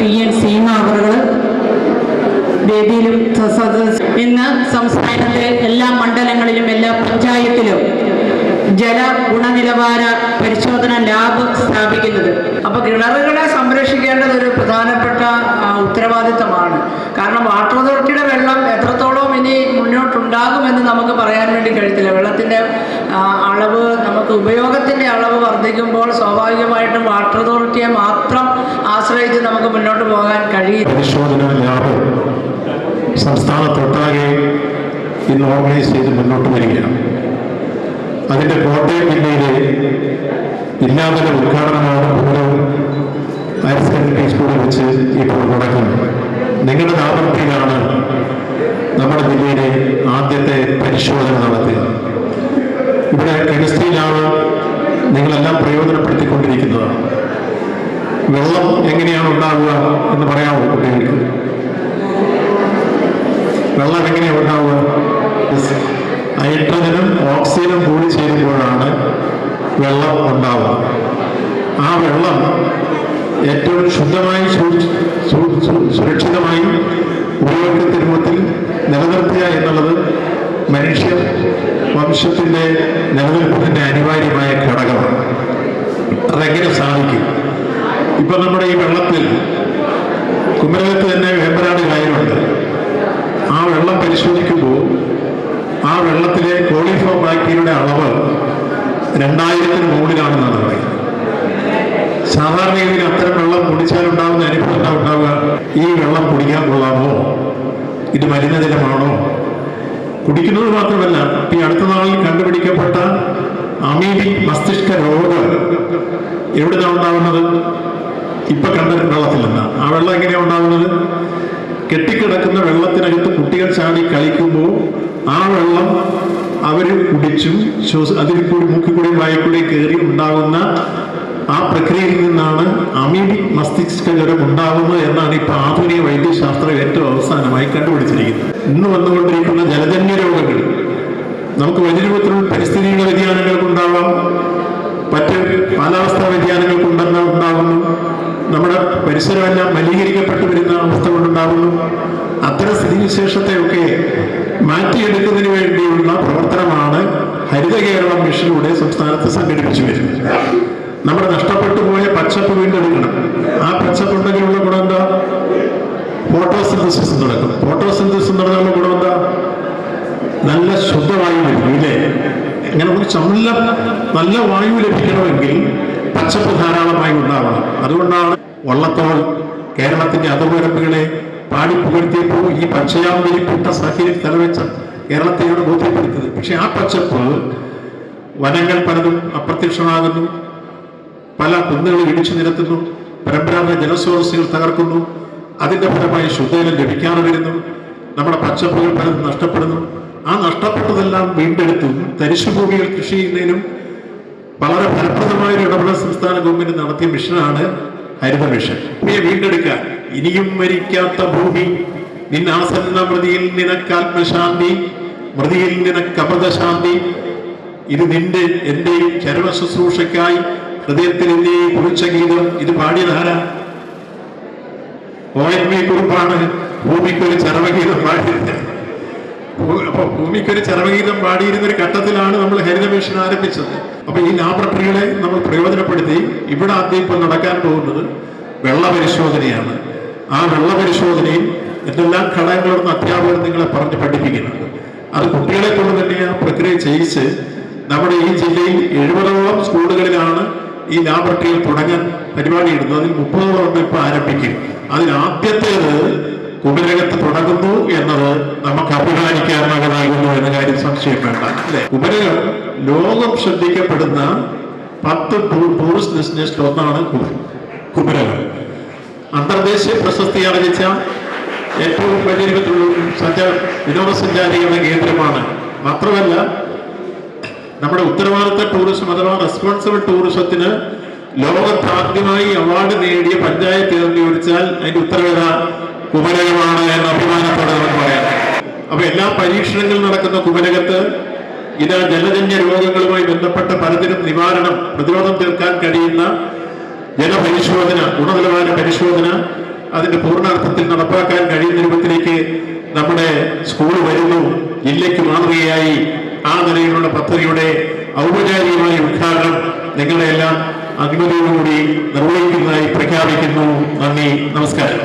T N Seema വേദിയിലും ഇന്ന് സംസ്ഥാനത്തെ എല്ലാ മണ്ഡലങ്ങളിലും എല്ലാ പഞ്ചായത്തിലും ജല ഗുണനിലവാര പരിശോധന ലാബ് സ്ഥാപിക്കുന്നത്. അപ്പൊ കിണറുകളെ സംരക്ഷിക്കേണ്ടത് ഒരു പ്രധാനപ്പെട്ട ഉത്തരവാദിത്തമാണ്. കാരണം വാട്ടർ അതോറിറ്റിയുടെ വെള്ളം എത്രത്തോളം ഇനി മുന്നോട്ടുണ്ടാകുമെന്ന് നമുക്ക് പറയാൻ വേണ്ടി കഴിയത്തില്ല. വെള്ളത്തിന്റെ അളവ് നമുക്ക് ഉപയോഗത്തിന്റെ അളവ് വർദ്ധിക്കുമ്പോൾ സ്വാഭാവികമായിട്ടും വാട്ടർ അതോറിറ്റിയെ മാത്രം മുന്നോട്ട് പോകാൻ കഴിയും പരിശോധന ലാബ് സംസ്ഥാനത്തൊട്ടാകെ ഇന്ന് ഓർഗനൈസ് ചെയ്ത് മുന്നോട്ട് വരികയാണ്. അതിന്റെ കോട്ടയം ജില്ലയിലെ ജില്ലാതല ഉദ്ഘാടനമാണ് പൂരം ഹയർ സെക്കൻഡറി സ്കൂളിൽ വെച്ച് ഇപ്പോൾ നടക്കുന്നത്. നിങ്ങളുടെ നാമത്തിലാണ് നമ്മുടെ ജില്ലയിലെ ആദ്യത്തെ പരിശോധന നടത്തുക ഇവിടെ കെമിസ്ട്രി ലാബ് നിങ്ങളെല്ലാം പ്രയോജനപ്പെടുത്തിക്കൊണ്ടിരിക്കുന്നതാണ് വെള്ളം എങ്ങനെയാണ് ഉണ്ടാവുക എന്ന് പറയാമോ കുട്ടികൾക്ക് വെള്ളം എങ്ങനെയാണ് ഉണ്ടാവുക ഹൈഡ്രജനും ഓക്സിജനും കൂടി ചേരുമ്പോഴാണ് വെള്ളം ഉണ്ടാവുക ആ വെള്ളം ഏറ്റവും ശുദ്ധമായി സുരക്ഷിതമായി ഉപയോഗിക്കുന്ന തിരുമത്തിൽ നിലനിർത്തുക എന്നുള്ളത് മനുഷ്യ വംശത്തിന്റെ നിലനിൽപ്പിന്റെ അനിവാര്യമായ ഘടകമാണ്. അതെങ്ങനെ സാധിക്കും? ഇപ്പം നമ്മുടെ ഈ വെള്ളത്തിൽ കുമരകത്ത് തന്നെ വേമ്പനാട് കായലുണ്ട്. ആ വെള്ളം പരിശോധിക്കുമ്പോൾ ആ വെള്ളത്തിലെ കോളിഫോം ബാക്ടീരിയയുടെ അളവ് രണ്ടായിരത്തിന് മുകളിലാണെന്നാണ് പറയുന്നത് സാധാരണഗതിയിൽ അത്തരം വെള്ളം കുടിച്ചാൽ ഉണ്ടാകുന്ന അനുഭവം എന്താ ഉണ്ടാവുക ഈ വെള്ളം കുടിക്കാൻ കൊള്ളാമോ ഇത് മലിനജലമാണോ കുടിക്കുന്നത് മാത്രമല്ല ഈ അടുത്ത നാളിൽ കണ്ടുപിടിക്കപ്പെട്ട അമീബി മസ്തിഷ്ക രോഗം എവിടുന്നാണ് ഉണ്ടാവുന്നത്? ഇപ്പൊ കണ്ട വെള്ളത്തിൽ നിന്ന്. ആ വെള്ളം എങ്ങനെയാണ് ഉണ്ടാവുന്നത്? കെട്ടിക്കിടക്കുന്ന വെള്ളത്തിനകത്ത് കുട്ടികൾ ചാടി കളിക്കുമ്പോൾ ആ വെള്ളം അവർ കുടിച്ചും ശ്വസ അതിൽ കൂടി മൂക്കിൽ കൂടി വായിക്കൂടി കയറി ഉണ്ടാകുന്ന ആ പ്രക്രിയയിൽ നിന്നാണ് അമീബിക് മസ്തിഷ്ക ജ്വരം ഉണ്ടാകുന്നത് എന്നാണ് ഇപ്പൊ ആധുനിക വൈദ്യശാസ്ത്രം ഏറ്റവും അവസാനമായി കണ്ടുപിടിച്ചിരിക്കുന്നത്. ഇന്ന് വന്നുകൊണ്ടിരിക്കുന്ന ജലജന്യ രോഗങ്ങൾ നമുക്ക് വലിയ രൂപത്തിലുള്ള പരിസ്ഥിതിയുടെ വ്യതിയാനങ്ങൾക്കുണ്ടാവാം മറ്റ് കാലാവസ്ഥാ വ്യതിയാനങ്ങൾക്കുണ്ടെന്ന് ഉണ്ടാകുന്നു നമ്മുടെ പരിസരമെല്ലാം മലിനീകരിക്കപ്പെട്ടു വരുന്ന അവസ്ഥ കൊണ്ടുണ്ടാകുന്നു അത്തരം സ്ഥിതിവിശേഷത്തെയൊക്കെ മാറ്റിയെടുക്കുന്നതിന് വേണ്ടിയുള്ള പ്രവർത്തനമാണ് ഹരിത കേരളം മിഷനിലൂടെ സംസ്ഥാനത്ത് സംഘടിപ്പിച്ചു വരുന്നത്. നമ്മുടെ നഷ്ടപ്പെട്ടു പോയ പച്ചപ്പ് വീണ്ടെടുക്കണം ആ പച്ചപ്പ് ഉണ്ടെങ്കിലുള്ള ഗുണം എന്താ? ഫോട്ടോസിന്തസിസ് നടക്കും. ഫോട്ടോസിന്തസിസ് നടന്നുള്ള ഗുണം എന്താ? നല്ല ശുദ്ധവായു ലഭിക്കും ഇല്ലേ? അങ്ങനെ നമുക്ക് നല്ല നല്ല വായു ലഭിക്കണമെങ്കിൽ പച്ചപ്പ് ധാരാളമായി ഉണ്ടാവണം. അതുകൊണ്ടാണ് വള്ളത്തോൾ കേരളത്തിന്റെ അതിർവരമ്പുകളെ പാടി പുകഴ്ത്തിയപ്പോൾ ഈ പച്ചയാമ്പലി പുട്ട സാഹചര്യം തലവെച്ച കേരളത്തെയാണ് ബോധ്യപ്പെടുത്തിയത്. പക്ഷെ ആ പച്ചപ്പ് വനങ്ങൾ പലതും അപ്രത്യക്ഷമാകുന്നു. പല കുന്നുകൾ ഇടിച്ചു നിരത്തുന്നു. പരമ്പരാഗത ജലസ്രോതസ്സുകൾ തകർക്കുന്നു. അതിന്റെ ഫലമായി ശുദ്ധജലം ലഭിക്കാതെ വരുന്നു. നമ്മുടെ പച്ചപ്പുകൾ പലതും നഷ്ടപ്പെടുന്നു. ആ നഷ്ടപ്പെട്ടതെല്ലാം വീണ്ടെടുത്തും. തരിശുഭൂമികൾ കൃഷി ചെയ്യുന്നതിനും വളരെ ഫലപ്രദമായ ഒരു ഇടപെടൽ സംസ്ഥാന ഗവൺമെന്റ് നടത്തിയ മിഷനാണ് ഹരിത മിഷൻ. ഭൂമിയെ വീണ്ടെടുക്കാൻ ഇനിയും മരിക്കാത്ത ഭൂമി. നിന്നാസന്ന മൃതിയിൽ നിനക്കാത്മശാന്തി മൃതിയിൽ നിനക്കപദശാന്തി. ഇത് നിന്റെ എന്റെയും ചരമ ശുശ്രൂഷയ്ക്കായി ഹൃദയത്തിൽ എന്റെയും കുറിച്ച ഗീതം ഇത് പാടിയതാരാ ഒ കുറിപ്പാണ്. ഭൂമിക്കൊരു ചരമഗീതം പാടിയത് അപ്പൊ ഭൂമിക്കൊരു ചരമഗീതം പാടിയിരുന്ന ഒരു ഘട്ടത്തിലാണ് നമ്മൾ ഹരിത മിഷൻ ആരംഭിച്ചത്. അപ്പൊ ഈ ലാബറട്ടറികളെ നമ്മൾ പ്രയോജനപ്പെടുത്തി ഇവിടെ ആദ്യം ഇപ്പൊ നടക്കാൻ പോകുന്നത് വെള്ള പരിശോധനയാണ് ആ വെള്ള പരിശോധനയിൽ എന്തെല്ലാം ഘടകങ്ങളെന്ന് അധ്യാപകർ നിങ്ങളെ പറഞ്ഞ് പഠിപ്പിക്കുന്നുണ്ട്. അത് കുട്ടികളെ കൊണ്ട് തന്നെ ആ പ്രക്രിയ ചെയ്യിച്ച് നമ്മുടെ ഈ ജില്ലയിൽ എഴുപതോളം സ്കൂളുകളിലാണ് ഈ ലാബറട്ടറിയിൽ തുടങ്ങാൻ പരിപാടി ഇടുന്നു അതിൽ മുപ്പതോളം ഇപ്പൊ ആരംഭിക്കും. അതിൽ ആദ്യത്തേത് തുടങ്ങുന്നു എന്നത് നമുക്ക് അഭിമാനിക്കാവുന്നതാകുന്നു എന്ന കാര്യം സംശയം വേണ്ട അല്ലെ? കുമരകം ലോകം ശ്രദ്ധിക്കപ്പെടുന്ന പത്ത് ടൂറിസ്റ്റ് ഡെസ്റ്റിനേഷൻ ഒന്നാണ് കുമരകം അന്തർദേശീയ പ്രശസ്തി ആർജിച്ച ഏറ്റവും വലിയ സഞ്ചാര വിനോദസഞ്ചാരികളുടെ കേന്ദ്രമാണ്. മാത്രമല്ല നമ്മുടെ ഉത്തരവാദിത്ത ടൂറിസം അഥവാ റെസ്പോൺസിബിൾ ടൂറിസത്തിന് ലോകത്താദ്യമായി അവാർഡ് നേടിയ പഞ്ചായത്ത് ഏതെന്ന് ചോദിച്ചാൽ അതിന്റെ ഉത്തരവേദ കുമരകമാണ് എന്ന അഭിമാനത്തോടെ നമുക്ക് പറയാം. അപ്പൊ എല്ലാ പരീക്ഷണങ്ങളും നടക്കുന്ന കുമരകത്ത് ഇത് ജലജന്യ രോഗങ്ങളുമായി ബന്ധപ്പെട്ട പലതിനും നിവാരണം പ്രതിരോധം തീർക്കാൻ കഴിയുന്ന ജലപരിശോധന ഗുണനിലവാര പരിശോധന അതിന്റെ പൂർണാർത്ഥത്തിൽ നടപ്പാക്കാൻ കഴിയുന്ന രൂപത്തിലേക്ക് നമ്മുടെ സ്കൂൾ വരുന്നു. ജില്ലയ്ക്ക് മാതൃകയായി ആ നിലയിലുള്ള പദ്ധതിയുടെ ഔപചാരികമായ ഉദ്ഘാടനം നിങ്ങളെല്ലാം അനുമതിയോടുകൂടി നിർവഹിക്കുന്നതായി പ്രഖ്യാപിക്കുന്നു. നന്ദി. നമസ്കാരം.